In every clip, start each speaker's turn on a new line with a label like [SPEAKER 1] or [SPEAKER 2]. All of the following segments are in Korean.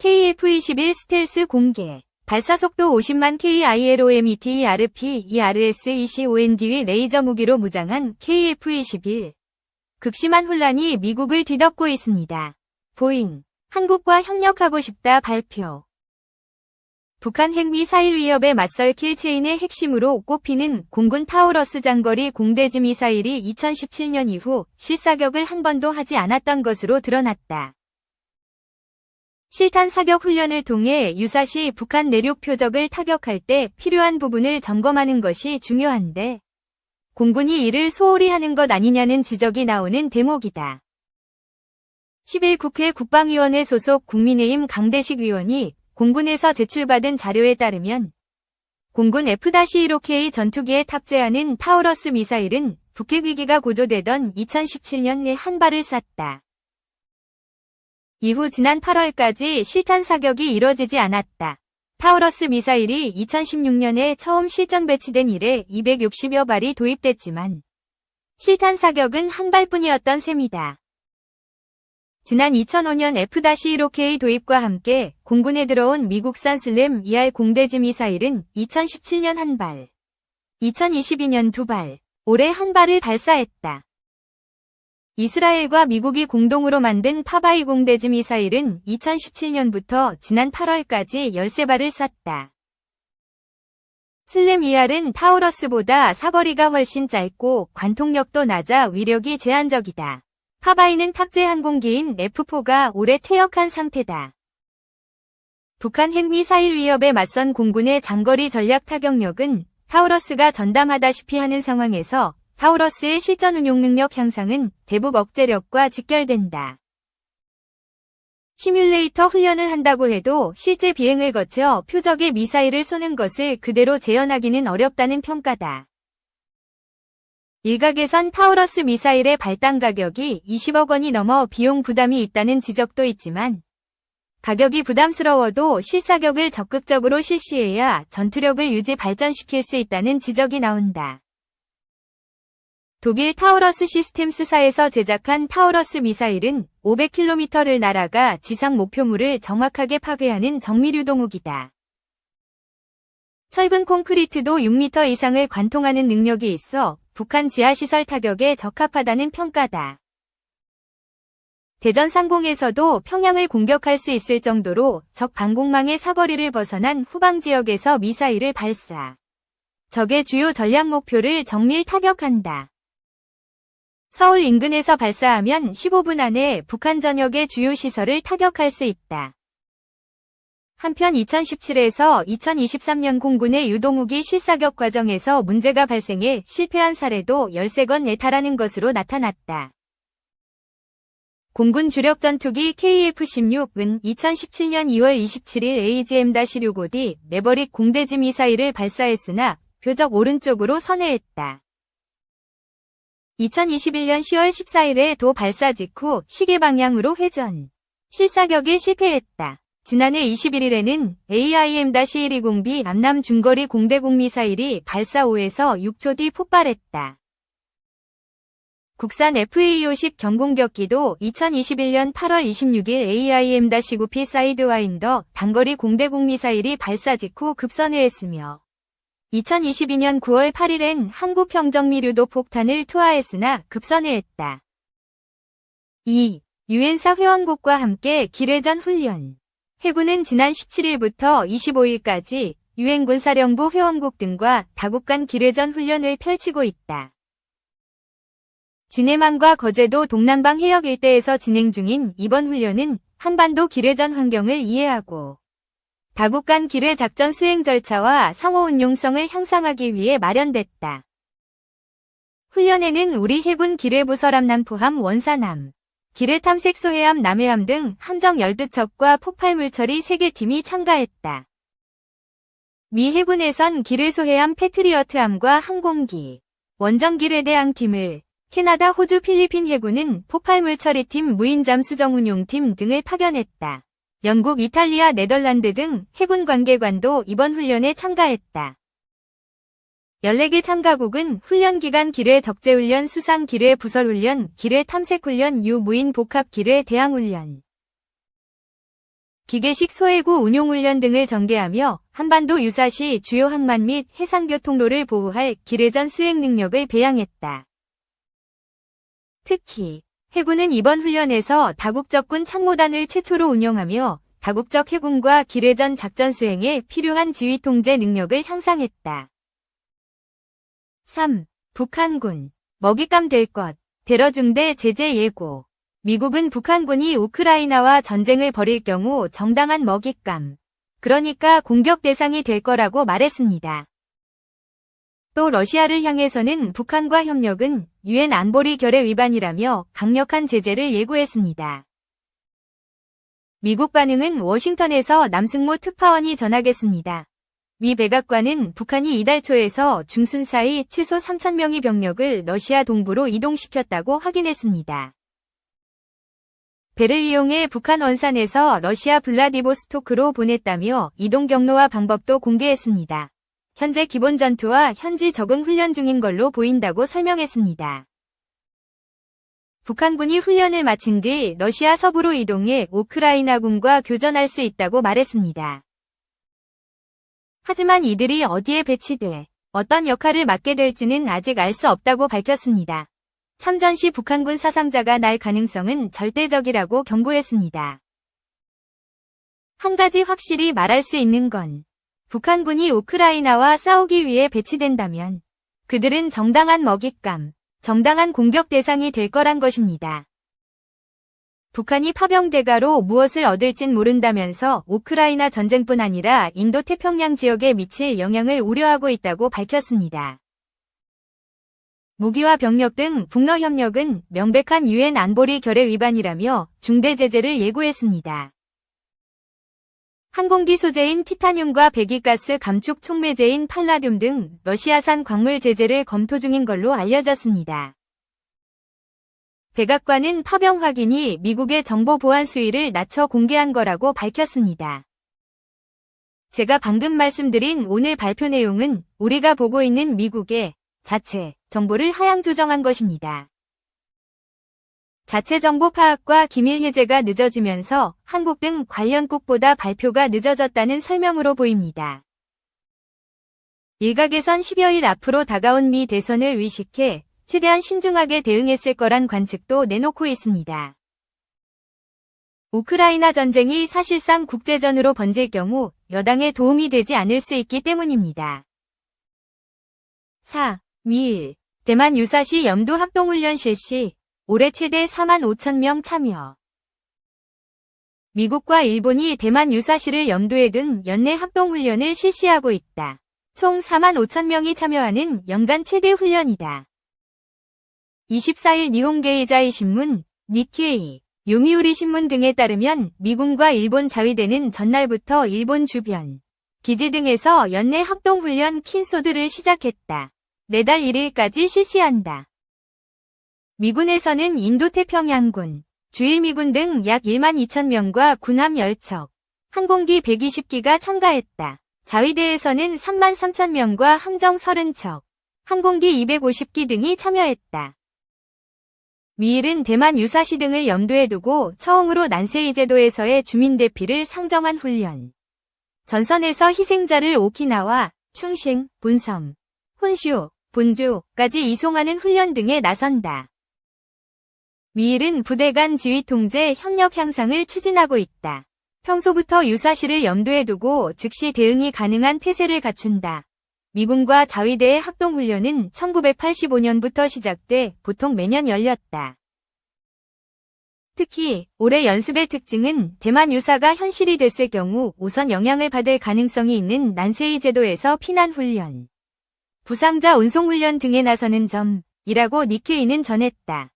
[SPEAKER 1] KF-21 스텔스 공개. 발사속도 50만 KILOMET RP ERS 25ND의 레이저 무기로 무장한 KF-21. 극심한 혼란이 미국을 뒤덮고 있습니다. 보잉. 한국과 협력하고 싶다 발표. 북한 핵미사일 위협에 맞설 킬체인의 핵심으로 꼽히는 공군 타우러스 장거리 공대지 미사일이 2017년 이후 실사격을 한 번도 하지 않았던 것으로 드러났다. 실탄 사격 훈련을 통해 유사시 북한 내륙 표적을 타격할 때 필요한 부분을 점검하는 것이 중요한데 공군이 이를 소홀히 하는 것 아니냐는 지적이 나오는 대목이다. 11국회 국방위원회 소속 국민의힘 강대식 의원이 공군에서 제출받은 자료에 따르면 공군 F-15K 전투기에 탑재하는 타우러스 미사일은 북핵 위기가 고조되던 2017년에 한 발을 쐈다. 이후 지난 8월까지 실탄 사격이 이뤄지지 않았다. 타우러스 미사일이 2016년에 처음 실전 배치된 이래 260여 발이 도입됐지만 실탄 사격은 한 발뿐이었던 셈이다. 지난 2005년 F-15K 도입과 함께 공군에 들어온 미국산 슬램 ER 공대지 미사일은 2017년 한 발, 2022년 두 발, 올해 한 발을 발사했다. 이스라엘과 미국이 공동으로 만든 파바이 공대지 미사일은 2017년부터 지난 8월까지 13발을 쐈다. 슬램 ER은 타우러스보다 사거리가 훨씬 짧고 관통력도 낮아 위력이 제한적이다. 파바이는 탑재 항공기인 F4가 올해 퇴역한 상태다. 북한 핵미사일 위협에 맞선 공군의 장거리 전략 타격력은 타우러스가 전담하다시피 하는 상황에서 타우러스의 실전 운용 능력 향상은 대북 억제력과 직결된다. 시뮬레이터 훈련을 한다고 해도 실제 비행을 거쳐 표적의 미사일을 쏘는 것을 그대로 재현하기는 어렵다는 평가다. 일각에선 타우러스 미사일의 발당 가격이 20억 원이 넘어 비용 부담이 있다는 지적도 있지만 가격이 부담스러워도 실사격을 적극적으로 실시해야 전투력을 유지 발전시킬 수 있다는 지적이 나온다. 독일 타우러스 시스템스사에서 제작한 타우러스 미사일은 500km를 날아가 지상 목표물을 정확하게 파괴하는 정밀유도무기다. 철근 콘크리트도 6m 이상을 관통하는 능력이 있어 북한 지하시설 타격에 적합하다는 평가다. 대전 상공에서도 평양을 공격할 수 있을 정도로 적 방공망의 사거리를 벗어난 후방 지역에서 미사일을 발사. 적의 주요 전략 목표를 정밀 타격한다. 서울 인근에서 발사하면 15분 안에 북한 전역의 주요 시설을 타격할 수 있다. 한편 2017에서 2023년 공군의 유도무기 실사격 과정에서 문제가 발생해 실패한 사례도 13건에 달하는 것으로 나타났다. 공군 주력 전투기 KF-16은 2017년 2월 27일 AGM-65D 매버릭 공대지 미사일을 발사했으나 표적 오른쪽으로 선회했다. 2021년 10월 14일에 도 발사 직후 시계 방향으로 회전. 실사격에 실패했다. 지난해 21일에는 AIM-120B 암남 중거리 공대공 미사일이 발사 5에서 6초 뒤 폭발했다. 국산 FA-50 경공격기도 2021년 8월 26일 AIM-9P 사이드와인더 단거리 공대공 미사일이 발사 직후 급선회했으며 2022년 9월 8일엔 한국형정미류도 폭탄을 투하했으나 급선회 했다. 2. 유엔사 회원국과 함께 기뢰전 훈련 해군은 지난 17일부터 25일까지 유엔 군사령부 회원국 등과 다국 간 기뢰전 훈련을 펼치고 있다. 진해만과 거제도 동남방 해역 일대에서 진행 중인 이번 훈련은 한반도 기뢰전 환경을 이해하고 다국 간 기뢰 작전 수행 절차와 상호 운용성을 향상하기 위해 마련됐다. 훈련에는 우리 해군 기뢰부설함 남포함 원사남, 기뢰 탐색 소 해함 남해함 등 함정 12척과 폭발물 처리 3개 팀이 참가했다. 미 해군에선 기뢰 소 해함 패트리어트함과 항공기, 원정 기뢰 대항 팀을 캐나다, 호주, 필리핀 해군은 폭발물 처리팀, 무인잠 수정 운용팀 등을 파견했다. 영국, 이탈리아, 네덜란드 등 해군 관계관도 이번 훈련에 참가했다. 14개 참가국은 훈련 기간 기뢰 적재훈련, 수상 기뢰 부설훈련, 기뢰 탐색훈련, 유무인 복합 기뢰 대항훈련, 기계식 소해구 운용훈련 등을 전개하며 한반도 유사시 주요 항만 및 해상교통로를 보호할 기뢰전 수행 능력을 배양했다. 특히 해군은 이번 훈련에서 다국적군 참모단을 최초로 운영하며 다국적 해군과 기뢰전 작전 수행에 필요한 지휘 통제 능력을 향상했다. 3. 북한군 먹잇감 될 것 대러중대 제재 예고 미국은 북한군이 우크라이나와 전쟁을 벌일 경우 정당한 먹잇감, 그러니까 공격 대상이 될 거라고 말했습니다. 또 러시아를 향해서는 북한과 협력은 유엔 안보리 결의 위반이라며 강력한 제재를 예고했습니다. 미국 반응은 워싱턴에서 남승모 특파원이 전하겠습니다. 미 백악관은 북한이 이달 초에서 중순 사이 최소 3천명의 병력을 러시아 동부로 이동시켰다고 확인했습니다. 배를 이용해 북한 원산에서 러시아 블라디보스토크로 보냈다며 이동 경로와 방법도 공개했습니다. 현재 기본 전투와 현지 적응 훈련 중인 걸로 보인다고 설명했습니다. 북한군이 훈련을 마친 뒤 러시아 서부로 이동해 우크라이나군과 교전할 수 있다고 말했습니다. 하지만 이들이 어디에 배치돼 어떤 역할을 맡게 될지는 아직 알 수 없다고 밝혔습니다. 참전 시 북한군 사상자가 날 가능성은 절대적이라고 경고했습니다. 한 가지 확실히 말할 수 있는 건 북한군이 우크라이나와 싸우기 위해 배치된다면 그들은 정당한 먹잇감, 정당한 공격 대상이 될 거란 것입니다. 북한이 파병 대가로 무엇을 얻을진 모른다면서 우크라이나 전쟁뿐 아니라 인도 태평양 지역에 미칠 영향을 우려하고 있다고 밝혔습니다. 무기와 병력 등 북러 협력은 명백한 유엔 안보리 결의 위반이라며 중대 제재를 예고했습니다. 항공기 소재인 티타늄과 배기가스 감축 촉매제인 팔라듐 등 러시아산 광물 제재를 검토 중인 걸로 알려졌습니다. 백악관은 파병 확인이 미국의 정보 보안 수위를 낮춰 공개한 거라고 밝혔습니다. 제가 방금 말씀드린 오늘 발표 내용은 우리가 보고 있는 미국의 자체 정보를 하향 조정한 것입니다. 자체 정보 파악과 기밀 해제가 늦어지면서 한국 등 관련국보다 발표가 늦어졌다는 설명으로 보입니다. 일각에선 10여일 앞으로 다가온 미 대선을 의식해 최대한 신중하게 대응했을 거란 관측도 내놓고 있습니다. 우크라이나 전쟁이 사실상 국제전으로 번질 경우 여당에 도움이 되지 않을 수 있기 때문입니다. 4. 미일 대만 유사시 염두 합동훈련 실시 올해 최대 4만 5천 명 참여 미국과 일본이 대만 유사시를 염두에 둔 연내 합동훈련을 실시하고 있다. 총 4만 5천 명이 참여하는 연간 최대 훈련이다. 24일 니혼게이자이 신문, 니케이, 요미우리 신문 등에 따르면 미군과 일본 자위대는 전날부터 일본 주변, 기지 등에서 연내 합동훈련 킨소드를 시작했다. 내달 1일까지 실시한다. 미군에서는 인도태평양군, 주일미군 등 약 1만 2천 명과 군함 10척, 항공기 120기가 참가했다. 자위대에서는 3만 3천 명과 함정 30척, 항공기 250기 등이 참여했다. 미일은 대만 유사시 등을 염두에 두고 처음으로 난세이 제도에서의 주민 대피를 상정한 훈련. 전선에서 희생자를 오키나와, 충싱, 본섬, 혼슈, 본주까지 이송하는 훈련 등에 나선다. 미일은 부대 간 지휘 통제 협력 향상을 추진하고 있다. 평소부터 유사시를 염두에 두고 즉시 대응이 가능한 태세를 갖춘다. 미군과 자위대의 합동훈련은 1985년부터 시작돼 보통 매년 열렸다. 특히 올해 연습의 특징은 대만 유사가 현실이 됐을 경우 우선 영향을 받을 가능성이 있는 난세이 제도에서 피난 훈련, 부상자 운송훈련 등에 나서는 점이라고 니케이는 전했다.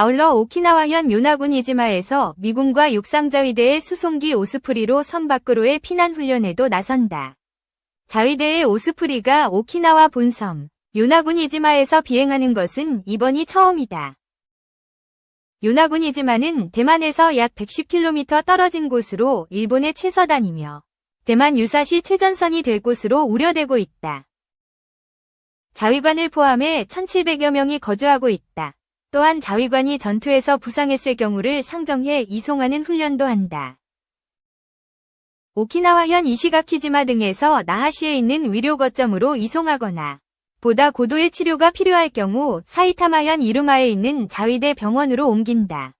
[SPEAKER 1] 아울러 오키나와현 요나군 이지마에서 미군과 육상자위대의 수송기 오스프리로 선 밖으로의 피난 훈련에도 나선다. 자위대의 오스프리가 오키나와 본섬, 요나군 이지마에서 비행하는 것은 이번이 처음이다. 요나군 이지마는 대만에서 약 110km 떨어진 곳으로 일본의 최서단이며 대만 유사시 최전선이 될 곳으로 우려되고 있다. 자위관을 포함해 1,700여 명이 거주하고 있다. 또한 자위관이 전투에서 부상했을 경우를 상정해 이송하는 훈련도 한다. 오키나와현 이시가키지마 등에서 나하시에 있는 의료 거점으로 이송하거나 보다 고도의 치료가 필요할 경우 사이타마현 이루마에 있는 자위대 병원으로 옮긴다.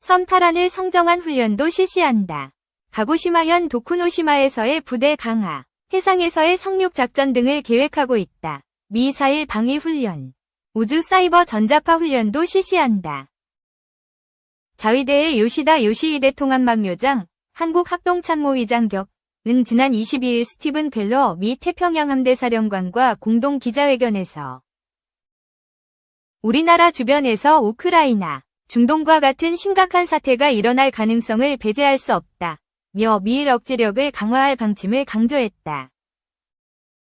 [SPEAKER 1] 섬 탈환을 상정한 훈련도 실시한다. 가고시마현 도쿠노시마에서의 부대 강화, 해상에서의 상륙 작전 등을 계획하고 있다. 미사일 방위 훈련, 우주 사이버 전자파 훈련도 실시한다. 자위대의 요시다 요시히데 통합망요장, 한국합동참모위장 격은 지난 22일 스티븐 켈러 미 태평양 함대 사령관과 공동 기자회견에서 우리나라 주변에서 우크라이나, 중동과 같은 심각한 사태가 일어날 가능성을 배제할 수 없다. 며 미일 억지력을 강화할 방침을 강조했다.